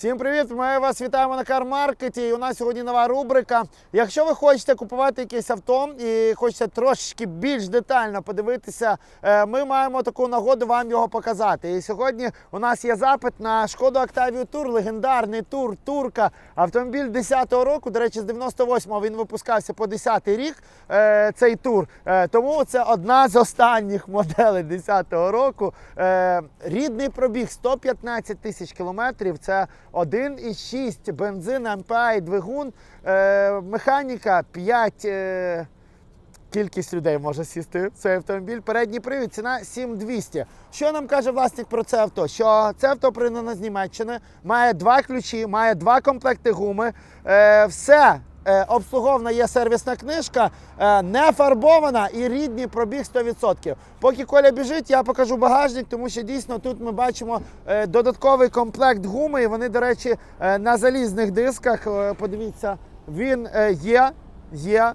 Всім привіт! Ми вас вітаємо на кармаркеті. У нас сьогодні нова рубрика. Якщо ви хочете купувати якесь авто і хочете трошечки більш детально подивитися, е, ми маємо таку нагоду вам його показати. І сьогодні у нас є запит на шкоду Octavia Tour, легендарний тур Турка. Автомобіль 10-го року. До речі, з 98-го він випускався по 10-й рік. е, Цей тур. Е, Тому це одна з останніх моделей 10-го року. Рідний пробіг 115 тисяч кілометрів. Це 1,6 бензин, МПА двигун, е, механіка 5. Е, Кількість людей може сісти в цей автомобіль. Передній привід, ціна 7200. Що нам каже власник про це авто? Що це авто придано з Німеччини, має два ключі, має два комплекти гуми. Е, все обслугована є сервісна книжка, е, не фарбована і рідний пробіг 100%. Поки Коля біжить, я покажу багажник, тому що дійсно тут ми бачимо е, додатковий комплект гуми. І вони, до речі, е, на залізних дисках. Е, подивіться, він е, є. Є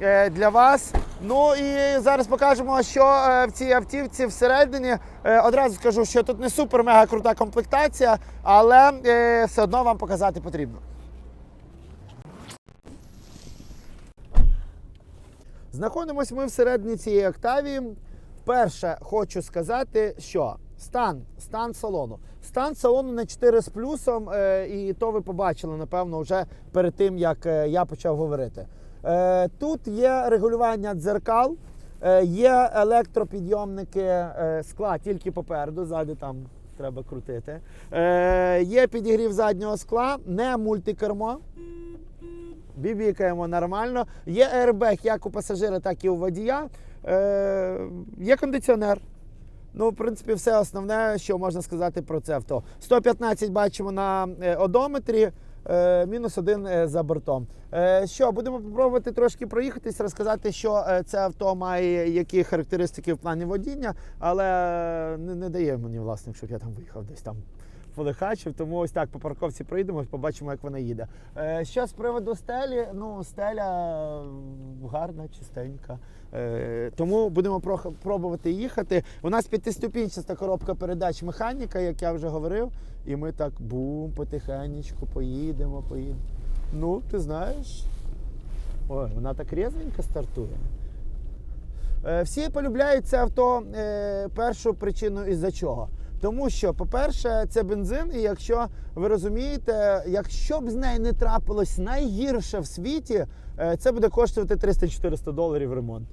е, для вас. Ну і зараз покажемо, що е, в цій автівці всередині. Е, Одразу скажу, що тут не супер-мега крута комплектація, але е, все одно вам показати потрібно. Знаходимось ми всередині цієї октавії. Перше, хочу сказати, що стан, стан салону. Стан салону на 4 з плюсом, е, і то ви побачили, напевно, вже перед тим, як е, я почав говорити. Е, тут є регулювання дзеркал, є електропідйомники скла тільки попереду, ззаду там треба крутити. Є підігрів заднього скла, не мультикермо. Бібікаємо нормально. Є airbag як у пасажира, так і у водія. Е, є кондиціонер. Ну, в принципі, все основне, що можна сказати про це авто. 115 бачимо на е, одометрі, е, мінус один е, за бортом. Що, будемо спробувати трошки проїхатись, розказати, що це авто має, які характеристики в плані водіння, але не, не дає мені власник, щоб я там виїхав десь там полихачив. Тому ось так по парковці проїдемо, побачимо, як вона їде. Е, що з приводу стелі, ну стеля гарна, чистенька. Е, тому будемо пробувати їхати. У нас п'ятиступінчаста коробка передач механіка, як я вже говорив. І ми так бум, потихенечку поїдемо, поїдемо. Ну, ти знаєш. Ой, вона так різненько стартує. Е, Всі полюбляють це авто першу причину із-за чого. Тому що, по-перше, це бензин, і якщо ви розумієте, якщо б з нею не трапилось найгірше в світі, е, це буде коштувати 300-400 доларів ремонт.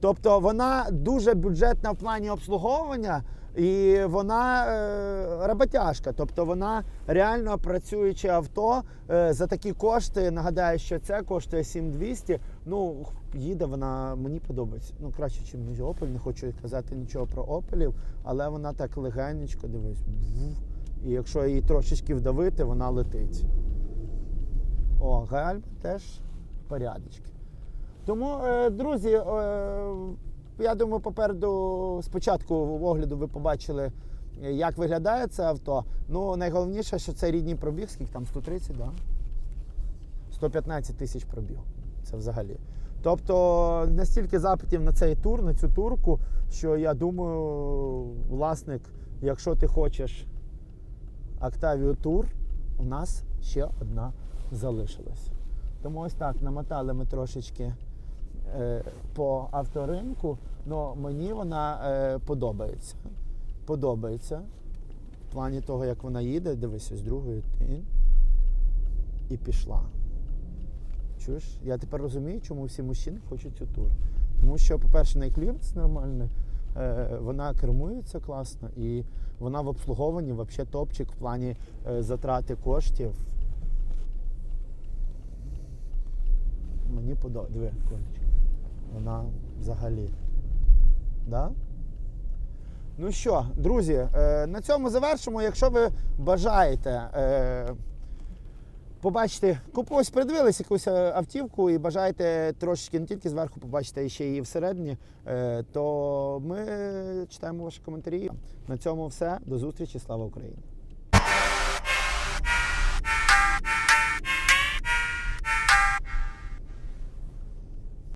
Тобто вона дуже бюджетна в плані обслуговування, і вона е, роботяжка. Тобто вона реально працююче авто е, за такі кошти. Нагадаю, що це коштує 7200. Ну, їде вона, мені подобається. Ну, краще, ніж Opel. Не хочу казати нічого про Opelів, але вона так легенечко, дивись. І якщо її трошечки вдавити, вона летить. О, гальма теж порядочки. Тому, е, друзі, е, я думаю, попереду спочатку в огляду ви побачили, е, як виглядає це авто. Ну, найголовніше, що це рідний пробіг, скільки там 130, да? 115 тисяч пробігу. Це взагалі. Тобто настільки запитів на цей тур, на цю турку, що я думаю, власник, якщо ти хочеш Octavia Tour, у нас ще одна залишилась. Тому ось так намотали ми трошечки по авторинку, але мені вона е, подобається. Подобається. В плані того, як вона їде, дивись, другою тин, і пішла. Чуєш? Я тепер розумію, чому всі мужчини хочуть цю тур. Тому що, по-перше, на кліренс нормальний, е, вона кермується класно і вона в обслуговуванні взагалі топчик в плані е, затрати коштів. Мені подобається. Диви. Вона взагалі. Да? Ну що, друзі, е, на цьому завершимо. Якщо ви бажаєте е, побачити, купусь, придивились якусь е, автівку і бажаєте трошечки не тільки зверху побачити, а ще її всередині, то ми читаємо ваші коментарі. На цьому все. До зустрічі. Слава Україні!